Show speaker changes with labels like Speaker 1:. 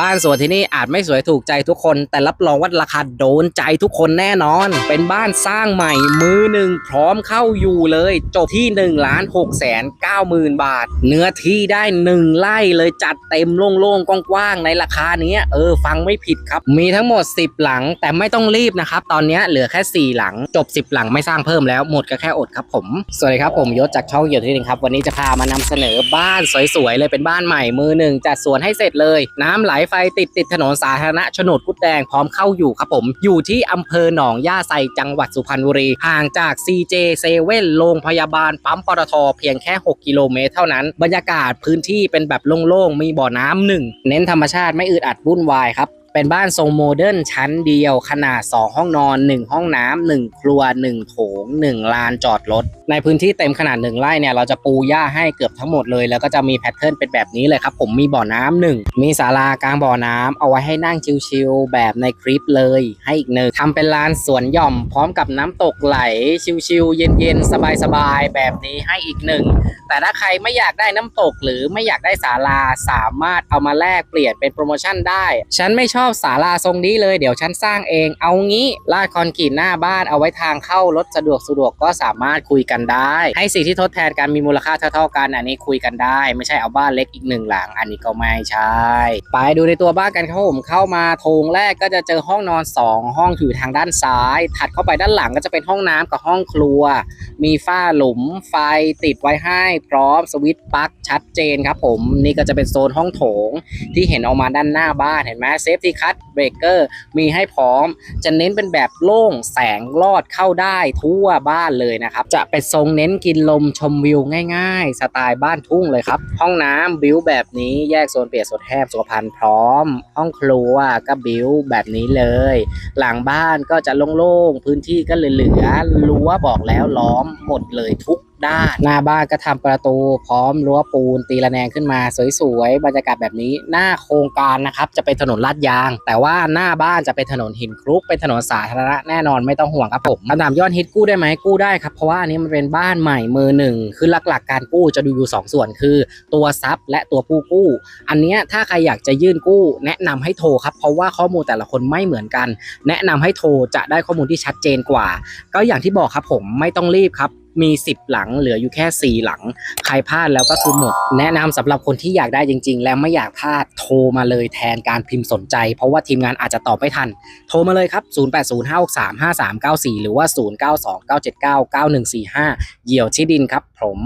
Speaker 1: บ้านสวนที่นี่อาจไม่สวยถูกใจทุกคน แต่รับรองว่าราคาโดนใจทุกคนแน่นอน เป็นบ้านสร้างใหม่มือหนึ่งพร้อมเข้าอยู่เลย จบที่1นึ่งล้านหกแสนเก้าหมื่นบาท เนื้อที่ได้ 1 ไร่เลยจัดเต็มโล่งๆกว้างๆในราคาเนี้ยเออฟังไม่ผิดครับ มีทั้งหมด 10 หลังแต่ไม่ต้องรีบนะครับ ตอนนี้เหลือแค่ 4 หลัง จบ 10 หลังไม่สร้างเพิ่มแล้วหมดก็แค่อดครับผม สวัสดีครับผมยศจากช่องเกี่ยวที่หนึ่งครับวันนี้จะพามานำเสนอบ้านสวยๆเลยเป็นบ้านใหม่มือหนึ่งจัดสวนให้เสร็จเลย น้ำไหลไฟติดติดถนนสาธารณะโฉนดกุดแดงพร้อมเข้าอยู่ครับผม อยู่ที่อำเภอหนองย่าไซจังหวัดสุพรรณบุรี ห่างจาก CJ เซเว่นโรงพยาบาลปั๊มปตทเพียงแค่ 6 กิโลเมตรเท่านั้น บรรยากาศพื้นที่เป็นแบบโล่งๆ มีบ่อน้ำหนึ่ง เน้นธรรมชาติไม่อึดอัดวุ่นวายครับ เป็นบ้านทรงโมเดิร์นชั้นเดียวขนาด 2 ห้องนอน 1 ห้องน้ำ1ครัว 1 โถง 1 ลานจอดรถ ในพื้นที่เต็มขนาด 1 ไร่เนี่ย เราจะปูหญ้าให้เกือบทั้งหมดเลย แล้วก็จะมีแพทเทิร์นเป็นแบบนี้เลยครับผมมีบ่อน้ำหนึ่งมีศาลากลางบ่อน้ำเอาไว้ให้นั่งชิลๆแบบในคลิปเลย ให้อีกหนึ่งทำเป็นลานสวนหย่อมพร้อมกับน้ำตกไหลชิลๆเย็นๆสบายๆแบบนี้ให้อีกหนึ่งแต่ถ้าใครไม่อยากได้น้ำตกหรือไม่อยากได้ศาลาสามารถเอามาแลกเปลี่ยนเป็นโปรโมชั่นได้ฉันไม่ชอบศาลาทรงนี้เลยเดี๋ยวฉันสร้างเอง เอางี้ลาดคอนกรีตหน้าบ้านเอาไว้ทางเข้ารถสะดวกสะดวกก็สามารถคุยกันได้ ให้สิ่งที่ทดแทนกันมีมูลค่าเท่าๆกันอันนี้คุยกันได้ ไม่ใช่เอาบ้านเล็กอีกหนึ่งหลัง อันนี้ก็ไม่ใช่ ไปดูในตัวบ้านกันครับผมเข้ามาโถงแรกก็จะเจอห้องนอน 2 ห้องอยู่ทางด้านซ้าย ถัดเข้าไปด้านหลังก็จะเป็นห้องน้ำกับห้องครัว มีฝ้าหลุมไฟติดไว้ให้พร้อมสวิตช์ปลั๊กชัดเจนครับผมนี่ก็จะเป็นโซนห้องโถงที่เห็นออกมาด้านหน้าบ้านเห็นไหมเซฟตี้คัทเบรกเกอร์มีให้พร้อม จะเน้นเป็นแบบโล่งแสงลอดเข้าได้ทั่วบ้านเลยนะครับ จะเป็นทรงเน้นกินลมชมวิวง่ายๆ สไตล์บ้านทุ่งเลยครับ ห้องน้ำบิวแบบนี้แยกโซนเปียกโซนแห้งสุขภัณฑ์พร้อม ห้องครัวก็บิวแบบนี้เลย หลังบ้านก็จะโล่งๆพื้นที่ก็เหลือๆรั้วบอกแล้วล้อมหมดเลยทุก ด้าน หน้าบ้านก็ทำประตู พร้อมรั้วปูนตีระแนงขึ้นมา สวยๆบรรยากาศแบบนี้ หน้าโครงการนะครับจะเป็นถนนลาดยาง แต่ว่าหน้าบ้านจะเป็นถนนหินคลุกเป็นถนนสาธารณะแน่นอนไม่ต้องห่วงครับผมคำถามยอดฮิตกู้ได้ไหมกู้ได้ครับเพราะว่าอันนี้มันเป็นบ้านใหม่มือหนึ่งคือหลักๆ การกู้จะดูอยู่สองส่วนคือ ตัวทรัพย์และตัวผู้กู้ อันนี้ถ้าใครอยากจะยื่นกู้ แนะนำให้โทรครับเพราะว่าข้อมูลแต่ละคนไม่เหมือนกัน แนะนำให้โทรจะได้ข้อมูลที่ชัดเจนกว่า ก็อย่างที่บอกครับผมไม่ต้องรีบครับ มี 10 หลังเหลืออยู่แค่ 4 หลัง ใครพลาดแล้วก็คือหมด แนะนำสำหรับคนที่อยากได้จริง ๆ และไม่อยากพลาดโทรมาเลยแทนการพิมพ์สนใจ เพราะว่าทีมงานอาจจะตอบไม่ทัน โทรมาเลยครับ 0805635394 หรือว่า 0929799145 เหยี่ยวที่ดินครับผม